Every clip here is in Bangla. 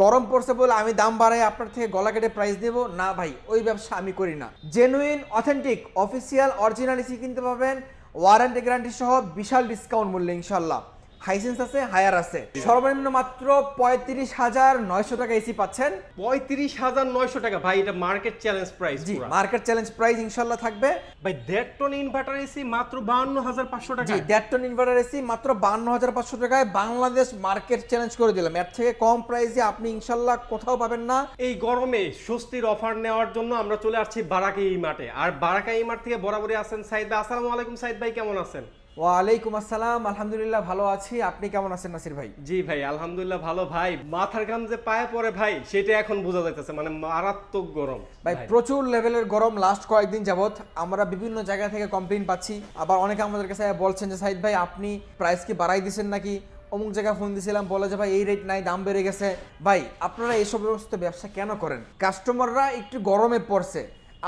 গরম পড়ছে বলে আমি দাম বাড়াই, আপনার থেকে গলা কেটে প্রাইস দেবো। না ভাই, ওই ব্যবসা আমি করি না। Genuine authentic official original AC কিনতে পাবেন ওয়ারেন্টি গ্যারান্টি সহ বিশাল ডিসকাউন্ট মূল্যে ইনশাল্লাহ হাইসেন্স আছে হায়ার আছে। সর্বনিম্ন মাত্র পঁয়ত্রিশ হাজার নয়শো টাকা এসি পাচ্ছেন। পঁয়ত্রিশ হাজার নয়শো টাকা। ভাই এটা মার্কেট চ্যালেঞ্জ প্রাইস জি মার্কেট চ্যালেঞ্জ প্রাইস ইনশাল্লাহ থাকবে। ভাই দেড় টন ইনভার্টার এসি মাত্র বাহান্ন হাজার পাঁচশো টাকা। জি দেড় টন ইনভার্টার এসি মাত্র বান্ন হাজার পাঁচশো টাকায় বাংলাদেশ মার্কেট চ্যালেঞ্জ করে দিলাম। এর থেকে কম প্রাইসে আপনি ইনশাল্লাহ কোথাও পাবেন না। এই গরমে স্বস্তির অফার নেওয়ার জন্য আমরা চলে আসছি বারাকা ই মাঠে। আর বারাকা ই মাঠ থেকে বরাবরই আছেন সাইদ। আসসালামু আলাইকুম সাইদ ভাই কেমন আছেন? ওয়ালাইকুম আসসালাম আলহামদুলিল্লাহ ভালো আছি। আপনি কেমন আছেন নাসির ভাই? জি ভাই আলহামদুলিল্লাহ ভালো ভাই। মাথার ঘাম যে পায়ে পড়ে ভাই সেটা এখন বোঝা যাইতেছে মানে মারাত্মক গরম। ভাই প্রচুর লেভেলের গরম লাস্ট কয়েকদিন যাবত আমরা বিভিন্ন জায়গা থেকে কমপ্লেন পাচ্ছি। আবার অনেকে আমাদের কাছে বলছেন যে সাইদ ভাই আপনি প্রাইস কি বাড়াই দিয়েছেন নাকি? অমুক জায়গায় ফোন দিয়েছিলাম বলে যে ভাই এই রেট নাই দাম বেড়ে গেছে। ভাই আপনারা এইসব ব্যবস্থা ব্যবসা কেন করেন? কাস্টমাররা একটু গরমে পড়ছে।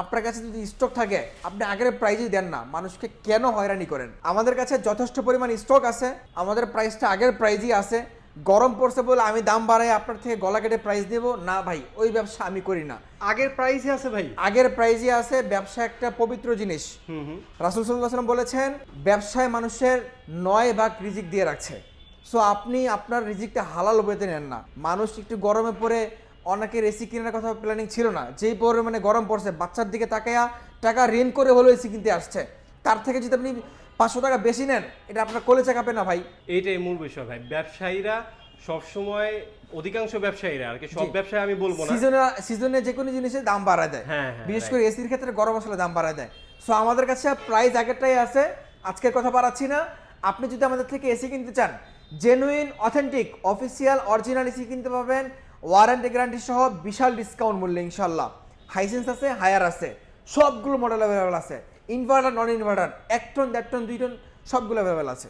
আপনার কাছে যদি স্টক থাকে আপনি আগের প্রাইজই দেন না। মানুষকে কেন হয়রানি করেন? আমাদের কাছে যথেষ্ট পরিমাণ স্টক আছে আমাদের প্রাইসটা আগের প্রাইজই আছে। গরম পড়ছে বলে আমি দাম বাড়াই আপনার থেকে গলা কেটে প্রাইস দেবো? না ভাই ওই ব্যবসা আমি করি না। আগের প্রাইসে আছে ভাই। আগের প্রাইজে আছে ব্যবসা একটা পবিত্র জিনিস। রাসুল সাল্লাম বলেছেন ব্যবসায় মানুষের নয় ভাগ রিজিক দিয়ে রাখছে। সো আপনি আপনার রিজিকটা হালাল বেঁধে নেন না। মানুষ একটু গরমে পড়ে অনেকের এসি কেনার কথা প্ল্যানিং ছিল না। যেই পরিমাণে গরম পড়ছে বাচ্চার দিকে তাকায়া টাকা রেন করে হলো এসি কিনতে আসছে। তার থেকে যদি আপনি পাঁচশো টাকা বেশি নেন এটা আপনার কোলে চাকাবে না ভাই? এইটাই মূল বিষয় ভাই। ব্যবসায়ীরা সবসময় অধিকাংশ ব্যবসায়ীরা আর কি সব ব্যবসায়ী আমি বলব না। সিজনে সিজনে যে কোনো জিনিসের দাম বাড়ায় দেয়। হ্যাঁ, হ্যাঁ, বিশেষ করে এসির ক্ষেত্রে গরম মশলা দাম বাড়ায় দেয়। সো আমাদের কাছে প্রাইস আগেরটাই আছে আজকের কথা বাড়াচ্ছি না। আপনি যদি আমাদের থেকে এসি কিনতে চান genuine authentic official original AC কিনতে পাবেন ওয়ারেন্টি গ্যারান্টি সহ বিশাল ডিসকাউন্ট মূল্যে ইনশাল্লাহ হাইসেন্স আছে হায়ার আছে। সবগুলো মডেল অ্যাভেলেবেল আছে। ইনভার্টার নন ইনভার্টার এক টন দেড় টন দুই টন সবগুলো অ্যাভেলেবেল আছে।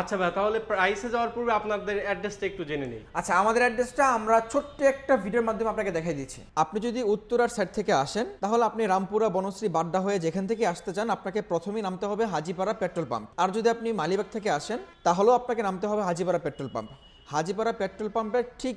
আচ্ছা ভাই তাহলে প্রাইসে যাওয়ার পূর্বে আপনাদের অ্যাড্রেসটা একটু জেনে নিই। আচ্ছা আমাদের অ্যাড্রেসটা আমরা ছোট্ট একটা ভিডিওর মাধ্যমে আপনাকে দেখাই দিচ্ছি। আপনি যদি উত্তরার সাইড থেকে আসেন তাহলে আপনি রামপুরা বনশ্রী বাড্ডা হয়ে যেখান থেকে আসতে চান আপনাকে প্রথমেই নামতে হবে হাজিপাড়া পেট্রোল পাম্প। আর যদি আপনি মালিবাগ থেকে আসেন তাহলেও আপনাকে নামতে হবে Hajipara petrol pump. Hajipara petrol পাম্পের ঠিক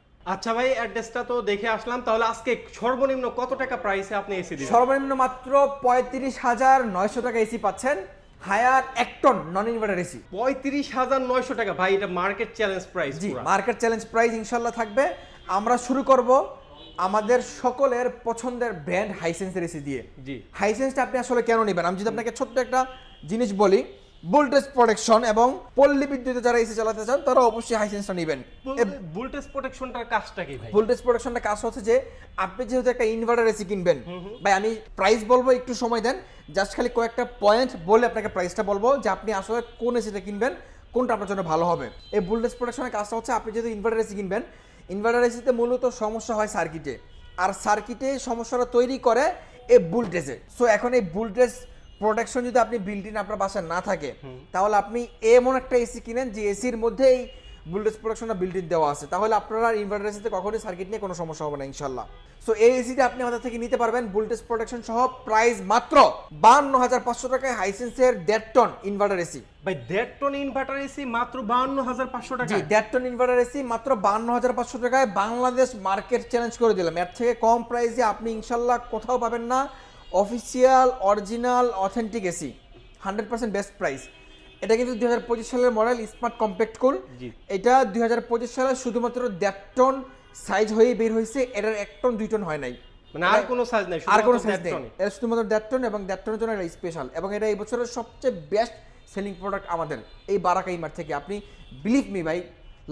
আচ্ছা ভাই অ্যাড্রেসটা তো দেখে আসলাম। তাহলে আজকে সর্বনিম্ন কত টাকা প্রাইসে আপনি এসি দিবেন? সর্বনিম্ন মাত্র পঁয়ত্রিশ হাজার নয়শো টাকা এসি পাচ্ছেন। হায়ার এক টন নন ইনভার্টার এসি পঁয়ত্রিশ হাজার নয়শো টাকা। ভাই এটা মার্কেট চ্যালেঞ্জ প্রাইস জি মার্কেট চ্যালেঞ্জ প্রাইস ইনশাল্লাহ থাকবে। আমরা শুরু করব আমাদের সকলের পছন্দের ব্র্যান্ড হাইসেন্সের এসি দিয়ে। জি। হাইসেন্সটা আপনি আসলে কেন নেবেন? আমি যদি আপনাকে ছোট্ট একটা জিনিস বলি ভোল্টেজ প্রোটেকশন এবং পল্লী বিদ্যুতে যারা এসি চালাতে চান তারা অবশ্যই হাইসেন্সটা নেবেন। ভোল্টেজ প্রোটেকশনটার কাজটা কি ভাই? ভোল্টেজ প্রোটেকশনটা কাজ হচ্ছে যে আপনি যেহেতু একটা ইনভার্টার এসি কিনবেন ভাই আমি প্রাইস বলব একটু সময় দেন। জাস্ট খালি কয়েকটা পয়েন্ট বলে আপনাকে প্রাইসটা বলব যে আপনি আসলে কোন এসিটা কিনবেন কোনটা আপনার জন্য ভালো হবে। এই ভোল্টেজ প্রোটেকশনের কাজটা হচ্ছে আপনি যেহেতু ইনভার্টার এসি কিনবেন ইনভার্টার এসিতে মূলত সমস্যা হয় সার্কিটে আর সার্কিটে সমস্যাটা তৈরি করে এই ভোল্টেজে সো এখন এই ভোল্টেজ প্রোটেকশন যদি আপনি বিল্ট ইন আপনার বাসায় না থাকে তাহলে আপনি এমন একটা এসি কিনেন যে এসির মধ্যেই ভোল্টেজ প্রোটেকশনটা বিল্ট ইন দেওয়া আছে। তাহলে আপনারা ইনভার্টার এসিতে কখনোই সার্কিট নিয়ে কোনো সমস্যা হবে না ইনশাল্লাহ সো এই এসিটা আপনি আমাদের থেকে নিতে পারবেন ভোল্টেজ প্রোটেকশন সহ প্রাইস মাত্র বান্ন হাজার পাঁচশো টাকায় হাইসেন্সের দেড় টন ইনভার্টার এসি ভাই দেড় টন ইনভার্টার এসি মাত্র বাহান্ন হাজার পাঁচশো টাকা দেড় টন ইনভার্টার এসি মাত্র বান্ন হাজার পাঁচশো টাকায় বাংলাদেশ মার্কেট চ্যালেঞ্জ করে দিলাম। এর থেকে কম প্রাইসে আপনি ইনশাল্লাহ কোথাও পাবেন না। Official original authentic AC. Hundred percent best price. এটা কিন্তু দুই হাজার পঁচিশ সালের মডেল স্মার্ট কম্প্যাক্ট কুল। এটা দুই হাজার পঁচিশ সালে শুধুমাত্র দেড় টন সাইজ হয়েই বের হয়েছে। এটার এক টন দুই টন হয় নাই। মানে আর কোনো সাইজ নাই আর কোনো সাইজ নেই। এটা শুধুমাত্র দেড় টন এবং দেড় টনের জন্য এটা স্পেশাল এবং এটা এই বছরের সবচেয়ে বেস্ট সেলিং প্রোডাক্ট আমাদের এই বারাকা ইমার থেকে। আপনি বিলিভ মি ভাই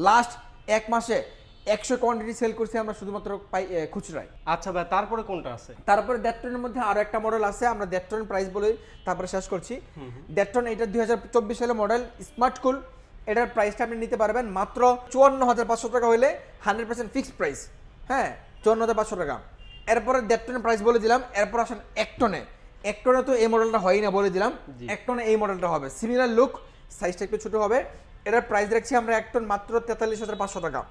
লাস্ট এক মাসে একশো কোয়ান্টিটি সেল করছি আমরা শুধুমাত্র পাই খুচরায়। আচ্ছা ভাই তারপরে কোনটা আছে? তারপরে দেড় টনের মধ্যে আরও একটা মডেল আছে আমরা দেড় টন প্রাইস বলে তারপরে শেষ করছি। দেড় টন এটা দুই হাজার চব্বিশ সালের মডেল স্মার্ট কুল এটার প্রাইসটা আপনি নিতে পারবেন মাত্র চুয়ান্ন হাজার পাঁচশো টাকা হলে হান্ড্রেড পার্সেন্ট ফিক্সড প্রাইস হ্যাঁ চুয়ান্ন হাজার পাঁচশো টাকা। এরপরে দেড় টনের প্রাইস বলে দিলাম এরপর আসেন এক টনে এক টনে তো এই মডেলটা হয় না বলে দিলাম। জি। এক টনে এই মডেলটা হবে। সিমিলার লুক সাইজটা একটু ছোট হবে। এটার প্রাইস রাখছি আমরা এক টন মাত্র তেতাল্লিশ হাজার পাঁচশো টাকা।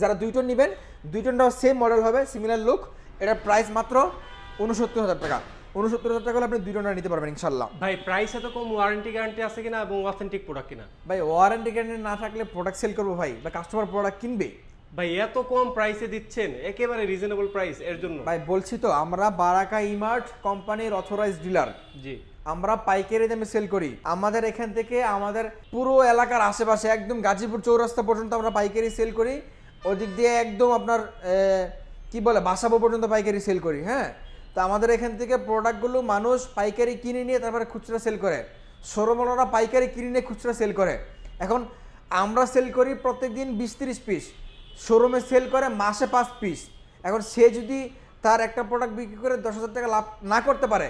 যারা দুই টন নেবেন দুই টনটাও সেম মডেল হবে সিমিলার লুক এটার প্রাইস মাত্র উনসত্তর হাজার টাকা। উনসত্তর হাজার টাকা হলে আপনি দুই টনটা নিতে পারবেন ইনশাল্লাহ ভাই প্রাইস এত কম ওয়ারেন্টি গ্যারান্টি আছে কিনা এবং অথেন্টিক প্রোডাক্ট কিনা? ভাই ওয়ারেন্টি গ্যারান্টি না থাকলে প্রোডাক্ট সেল করব ভাই বা কাস্টমার প্রোডাক্ট কিনবে। ভাই এত কম প্রাইসে দিচ্ছেন একেবারে রিজনেবল প্রাইস এর জন্য। ভাই বলছি তো আমরা বারাকা ইমার্ট কোম্পানির অথরাইজ ডিলার জি। আমরা পাইকারি দামে সেল করি। আমাদের এখান থেকে আমাদের পুরো এলাকার আশেপাশে একদম গাজীপুর চৌরাস্তা পর্যন্ত আমরা পাইকারি সেল করি। ওদিক দিয়ে একদম আপনার কি বলে, বাসাবো পর্যন্ত পাইকারি সেল করি হ্যাঁ? তো আমাদের এখান থেকে প্রোডাক্টগুলো মানুষ পাইকারি কিনে নিয়ে তারপরে খুচরা সেল করে। সরমলরা পাইকারি কিনে নিয়ে খুচরা সেল করে। এখন আমরা সেল করি প্রত্যেক দিন বিশ তিরিশ পিস শোরুমে সেল করে মাসে পাঁচ পিস এখন সে যদি তার একটা প্রোডাক্ট বিক্রি করে দশ হাজার টাকা লাভ না করতে পারে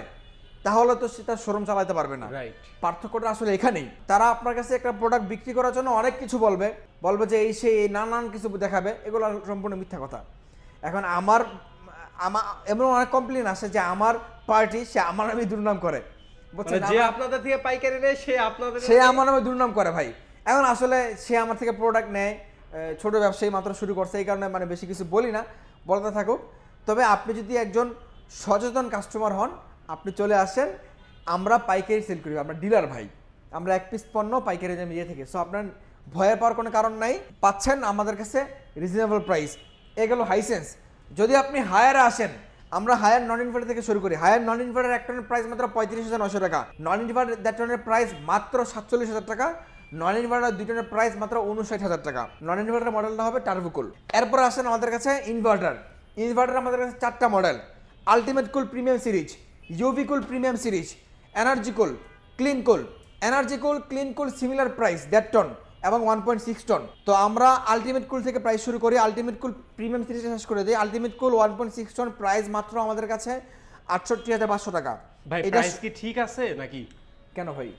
তাহলে তো সে তার শোরুম চালাতে পারবে না। রাইট পার্থক্যটা আসলে এখানেই। তারা আপনার কাছে একটা প্রোডাক্ট বিক্রি করার জন্য অনেক কিছু বলবে। বলবে যে এই সেই নানান কিছু দেখাবে এগুলো সম্পূর্ণ মিথ্যা কথা। এখন আমার আমার এমন অনেক কমপ্লেন আসে যে আমার পার্টি সে আমার নামে দুর্নাম করে। মানে যে আপনাদের থেকে পাইকারি নেয় সে আপনাদের সে আমার নামে দুর্নাম করে ভাই। এখন আসলে সে আমার থেকে প্রোডাক্ট নেয় ছোট ব্যবসায়ী মাত্র শুরু করছে এই কারণে মানে বেশি কিছু বলি না বলতে থাকুক। তবে আপনি যদি একজন সচেতন কাস্টমার হন আপনি চলে আসেন, আমরা পাইকারি সেল করি, আমরা ডিলার ভাই। আমরা এক পিস পণ্য পাইকারি দামে দিয়ে থাকি। সো আপনার ভয়ের পাওয়ার কোনো কারণ নাই। পাচ্ছেন আমাদের কাছে রিজনেবল প্রাইস এগুলো হাইসেন্স যদি আপনি হায়ারে আসেন, আমরা হায়ার নন ইনভার্টার থেকে শুরু করি। হায়ার নন ইনভার্টার এক টনের প্রাইস মাত্র পঁয়ত্রিশ হাজার নশো টাকা। নন ইনভার্টার দ্যাট টনের প্রাইস মাত্র সাতচল্লিশ হাজার টাকা। নন ইনভার্টার দুই টনের প্রাইস মাত্র উনষাট হাজার টাকা। নন ইনভার্টার মডেলটা হবে টার্বোকুল এরপর আসেন আমাদের কাছে ইনভার্টার ইনভার্টার আমাদের কাছে চারটা model ultimate cool premium series UV cool premium series energy clean cool clean clean cool energy cool clean cool similar price দেড় টন এবং ওয়ান পয়েন্ট সিক্স টন তো আমরা আলটিমেট কুল থেকে প্রাইস শুরু করি আলটিমেট কুল প্রিমিয়াম সিরিজ শেষ করে দিই। Ultimate cool one point six ton price মাত্র আমাদের কাছে আটষট্টি হাজার পাঁচশো টাকা। ভাই এটা কি ঠিক আছে নাকি? কেন ভাই?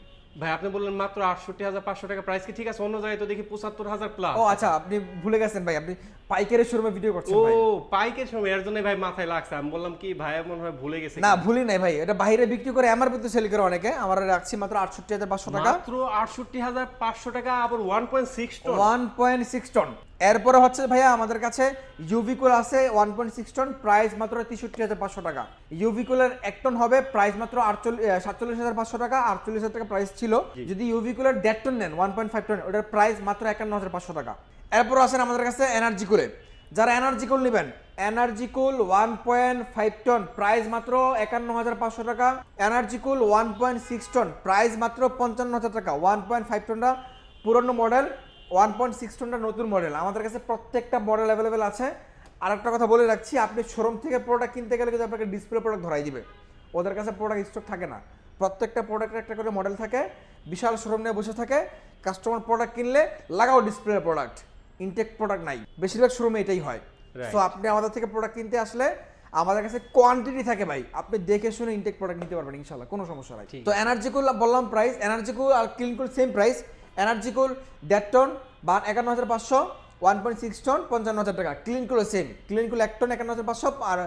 ভাই আপনি বললেন মাত্র আটষট্টি হাজার পাঁচশো টাকা প্রাইস কি ঠিক আছে? অন্য জায়গায় তো দেখি পঁচাত্তর হাজার প্লাস ও আচ্ছা আপনি ভুলে গেছেন ভাই আপনি পাইকারের শোরুমে ভিডিও করছেন ও পাইকারের পাইকের সময় এর জন্য ভাই মাথায় লাগছে। আমি বললাম কি ভাই মনে হয় ভুলে গেছে না ভুলি নাই ভাই এটা বাইরে বিক্রি করে আমার ভিতরে সেল করে অনেকে আমরা রাখছি মাত্র আটষট্টি হাজার পাঁচশো টাকা। মাত্র আটষট্টি হাজার পাঁচশো টাকা আবার one point six ton one point six ton এরপরে হচ্ছে ভাইয়া আমাদের কাছে ইউভিকুল আছে one point six ton price মাত্র তেষট্টি হাজার পাঁচশো টাকা। ইউভিকুলের এক টন হবে প্রাইস মাত্র আটচল্লিশ সাতচল্লিশ হাজার পাঁচশো টাকা আটচল্লিশ হাজার টাকা প্রাইস ছিল। যদি ইউভিকুলের দেড় টন নেন ওয়ান পয়েন্ট ফাইভ টন ওটার প্রাইস মাত্র একান্ন হাজার পাঁচশো টাকা। এরপর আছেন আমাদের কাছে এনার্জি কুলে যারা এনার্জি কুল নেবেন energy cool one point five ton price মাত্র একান্ন হাজার পাঁচশো টাকা। Energy cool one point six ton price মাত্র পঞ্চান্ন হাজার টাকা ওয়ান পয়েন্ট ফাইভ টনটা পুরনো মডেল ওয়ান পয়েন্ট সিক্স টনটা নতুন মডেল আমাদের কাছে প্রত্যেকটা মডেল অ্যাভেলেবেল আছে। আর একটা কথা বলে রাখছি আপনি শোরুম থেকে প্রোডাক্ট কিনতে গেলে কিন্তু আপনাকে ডিসপ্লে প্রোডাক্ট ধরাই দিবে। ওদের কাছে প্রোডাক্ট স্টক থাকে না। প্রত্যেকটা প্রোডাক্টের একটা করে মডেল থাকে বিশাল শোরুম নিয়ে বসে থাকে। কাস্টমার প্রোডাক্ট কিনলে লাগাও ডিসপ্লে প্রোডাক্ট ইনটেক প্রোডাক্ট নাই। বেশিরভাগ শোরুমে এটাই হয়. সো আপনি আমাদের থেকে প্রোডাক্ট কিনতে আসলে আমাদের কাছে কোয়ান্টিটি থাকে ভাই। আপনি দেখে শুনে ইনটেক প্রোডাক্ট নিতে পারবেন ইনশাল্লাহ কোনো সমস্যা নাই। তো এনার্জি এনার্জিকুল বললাম প্রাইস এনার্জি কুল আর clean cool same price energy cool দেড় টন বা একান্ন হাজার পাঁচশো ওয়ান পয়েন্ট সিক্স টন পঞ্চান্ন হাজার টাকা। ক্লিনকুলও সেম ক্লিনকুল এক টন একান্ন হাজার পাঁচশো আর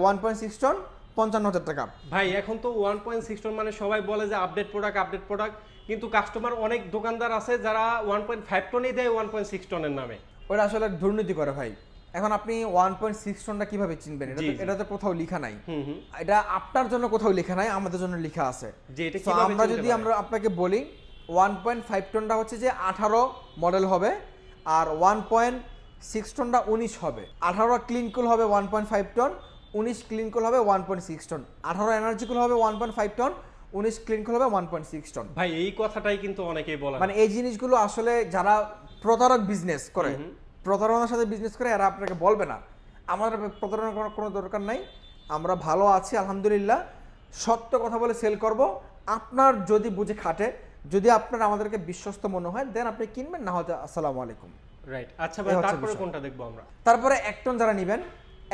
ওয়ান পয়েন্ট সিক্স টন পঞ্চান্ন হাজার টাকা। ভাই এখন তো ওয়ান পয়েন্ট সিক্স টন মানে সবাই বলে যে আপডেট প্রোডাক্ট আপডেট প্রোডাক্ট কিন্তু কাস্টমার অনেক দোকানদার আছে যারা ওয়ান পয়েন্ট ফাইভ টনই দেয় ওয়ান পয়েন্ট সিক্স টনের নামে। ওটা আসলে দুর্নীতি করে ভাই। এখন আপনি ওয়ান পয়েন্ট সিক্স টনটা কীভাবে চিনবেন? এটা তো- এটা তো কোথাও লেখা নাই। এটা আপনার জন্য কোথাও লেখা নাই আমাদের জন্য লেখা আছে। আমরা যদি আমরা আপনাকে বলি ওয়ান পয়েন্ট ফাইভ টনটা হচ্ছে যে আঠারো মডেল হবে আর ওয়ান পয়েন্ট সিক্স টনটা উনিশ হবে। আঠারো ক্লিনকুল হবে ওয়ান পয়েন্ট ফাইভ টন উনিশ ক্লিনকুল হবে ওয়ান পয়েন্ট সিক্স টন আঠারো এনার্জিকুল হবে ওয়ান পয়েন্ট ফাইভ টন উনিশ ক্লিনকুল হবে ওয়ান পয়েন্ট সিক্স টন ভাই এই কথাটাই কিন্তু অনেকেই বলে মানে এই জিনিসগুলো আসলে যারা প্রতারক বিজনেস করে প্রতারণার সাথে বিজনেস করে এরা আপনাকে বলবে না। আমাদের প্রতারণা করার কোনো দরকার নাই। আমরা ভালো আছি আলহামদুলিল্লাহ। সত্য কথা বলে সেল করব। আপনার যদি বুঝে খাটে যদি আপনার আমাদেরকে বিশ্বস্ত মনে হয় দেন আপনি কিনবেন না হয়তো আসসালামু আলাইকুম। রাইট আচ্ছা ভাই তারপরে কোনটা দেখব আমরা? তারপরে এক টন যারা নেবেন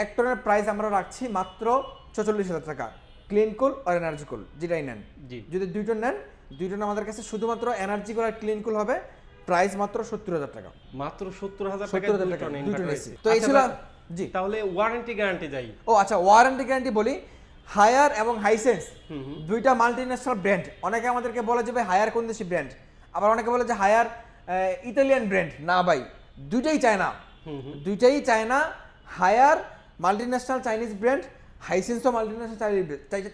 এক টনের প্রাইস আমরা রাখছি মাত্র চল্লিশ হাজার টাকা। ক্লিন কুল আর এনার্জি কুল যেটাই নেন। জি। যদি দুই টন নেন দুই টন আমাদের কাছে শুধুমাত্র এনার্জি কুল আর ক্লিন কুল হবে প্রাইস মাত্র সত্তর হাজার টাকা। মাত্র সত্তর হাজার টাকা সত্তর হাজার টাকা তো এই আচ্ছা ছিল জি। তাহলে ওয়ারেন্টি গ্যারান্টি যাই। ও আচ্ছা ওয়ারেন্টি গ্যারান্টি বলি হায়ার এবং হাইসেন্স দুইটা মাল্টি ন্যাশনাল ব্র্যান্ড অনেকে আমাদেরকে বলে যে ভাই হায়ার কোন দেশি ব্র্যান্ড আবার অনেকে বলে যে হায়ার ইতালিয়ান ব্র্যান্ড না ভাই দুইটাই চায়না। দুইটাই China Haier multi national Chinese brand হাইসেন্সও multi national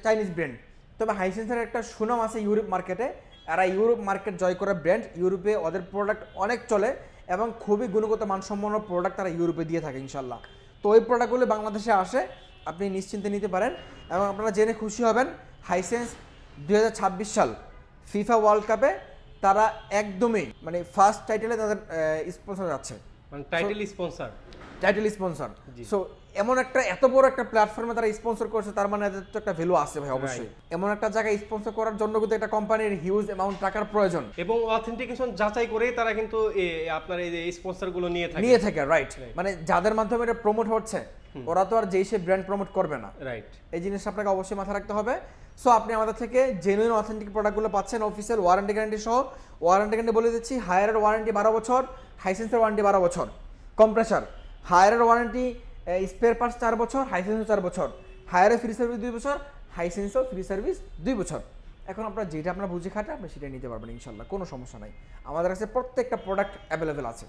Chinese brand তবে হাইসেন্সের একটা সুনাম আছে ইউরোপ মার্কেটে এরা ইউরোপ মার্কেট জয় করা ব্র্যান্ড ইউরোপে ওদের প্রোডাক্ট অনেক চলে এবং খুবই গুণগত মানসম্পন্ন প্রোডাক্ট তারা ইউরোপে দিয়ে থাকে ইনশাল্লাহ। তো ওই প্রোডাক্টগুলো বাংলাদেশে আসে। আপনি নিশ্চিন্তে নিতে পারেন এবং আপনারা জেনে খুশি হবেন হাইসেন্স দুই হাজার ছাব্বিশ সাল ফিফা ওয়ার্ল্ড কাপে তারা একদমই মানে ফার্স্ট টাইটেলে তাদের স্পন্সর যাচ্ছে মানে title sponsor title sponsor so এমন একটা এত বড় একটা প্ল্যাটফর্মে তারা স্পন্সর করছে তার মানে এদের তো একটা ভ্যালু আছে ভাই অবশ্যই। এমন একটা জায়গায় স্পন্সর করার জন্য কিন্তু একটা কোম্পানির হিউজ অ্যামাউন্ট টাকার প্রয়োজন। এবং অথেন্টিকেশন যাচাই করেই তারা কিন্তু আপনার এই স্পন্সরগুলো নিয়ে থাকে। নিয়ে থাকে রাইট মানে যাদের মাধ্যমে এটা প্রমোট হচ্ছে ওরা তো আর যেই সে ব্র্যান্ড প্রমোট করবে না। রাইট এই জিনিসটা আপনাকে অবশ্যই মাথায় রাখতে হবে। সো আপনি আমাদের থেকে জেনুইন অথেন্টিক প্রোডাক্টগুলো পাচ্ছেন অফিসিয়াল ওয়ারেন্টি গ্যারান্টি সহ। ওয়ারেন্টি গ্যারান্টি বলে দিচ্ছি হায়ারের ওয়ারেন্টি বারো বছর হাইসেন্সের ওয়ারেন্টি বারো বছর। কম্প্রেসার হায়ারের ওয়ারেন্টি স্পেয়ার পার্টস চার বছর হাইসেন্সও চার বছর। হায়ারের ফ্রি সার্ভিস দুই বছর হাইসেন্সও ফ্রি সার্ভিস দুই বছর। এখন আপনার যেটা আপনার বুঝে খাটে আপনি সেটা নিতে পারবেন ইনশাল্লাহ কোনো সমস্যা নাই। আমাদের কাছে প্রত্যেকটা প্রোডাক্ট অ্যাভেলেবেল আছে।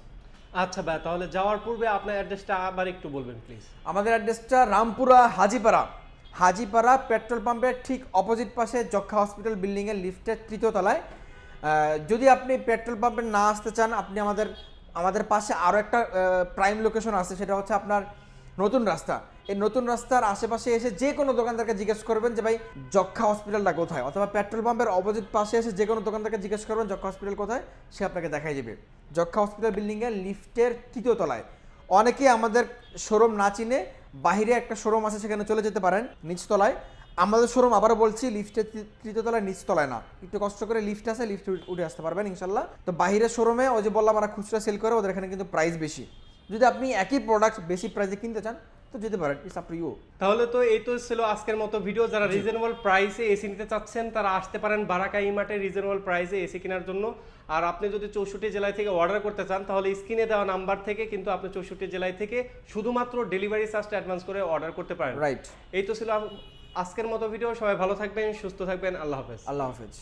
আচ্ছা ভাই, তাহলে যাওয়ার পূর্বে আপনার অ্যাড্রেসটা আবার একটু বলবেন প্লিজ আমাদের অ্যাড্রেসটা রামপুরা, হাজিপাড়া। হাজিপাড়া পেট্রোল পাম্পের ঠিক অপোজিট পাশে যক্ষা হসপিটাল বিল্ডিংয়ের লিফটের তৃতীয় তলায়। যদি আপনি পেট্রোল পাম্পে না আসতে চান, আপনি আমাদের আমাদের পাশে আরও একটা প্রাইম লোকেশন আছে, সেটা হচ্ছে আপনার নতুন রাস্তা। এই নতুন রাস্তার আশেপাশে এসে যে কোনো দোকানদারকে জিজ্ঞেস করবেন যে, ভাই যক্ষা হসপিটালটা কোথায়? অথবা পেট্রোল পাম্পের অপোজিট পাশে এসে যে কোনো দোকানদারকে জিজ্ঞেস করবেন যক্ষা হসপিটাল কোথায়? সে আপনাকে দেখাই দেবে। যক্ষা হসপিটাল বিল্ডিংয়ের লিফটের তৃতীয় তলায়। অনেকে আমাদের শোরুম না চিনে বাইরে একটা শোরুম আছে, সেখানে চলে যেতে পারেন নিচতলায় আমাদের শোরুম আবারও বলছি, লিফটের তৃ- তৃতীয় তলায় নিচতলায় না। একটু কষ্ট করে লিফট আছে, লিফট উঠে আসতে পারবেন, ইনশাল্লাহ। তো বাইরের শোরুমে ওই যে বললাম আমরা খুচরা সেল করে, ওদের এখানে কিন্তু প্রাইস বেশি। যদি আপনি একই প্রোডাক্ট বেশি প্রাইসে কিনতে চান তো যেতে পারেন ইটস আপ টু ইউ তাহলে তো এই তো ছিল আজকের মতো ভিডিও যারা রিজনেবল প্রাইসে এসি নিতে চাচ্ছেন তারা আসতে পারেন বারাকা ইমার্টে রিজনেবল প্রাইসে এসি কেনার জন্য। আর আপনি যদি চৌষট্টি জেলায় থেকে অর্ডার করতে চান তাহলে স্ক্রিনে দেওয়া নাম্বার থেকে কিন্তু আপনি চৌষট্টি জেলায় থেকে শুধুমাত্র ডেলিভারি চার্জটা অ্যাডভান্স করে অর্ডার করতে পারেন। রাইট এই তো ছিল আজকের মতো ভিডিও সবাই ভালো থাকবেন সুস্থ থাকবেন। আল্লাহ হাফেজ। আল্লাহ হাফেজ।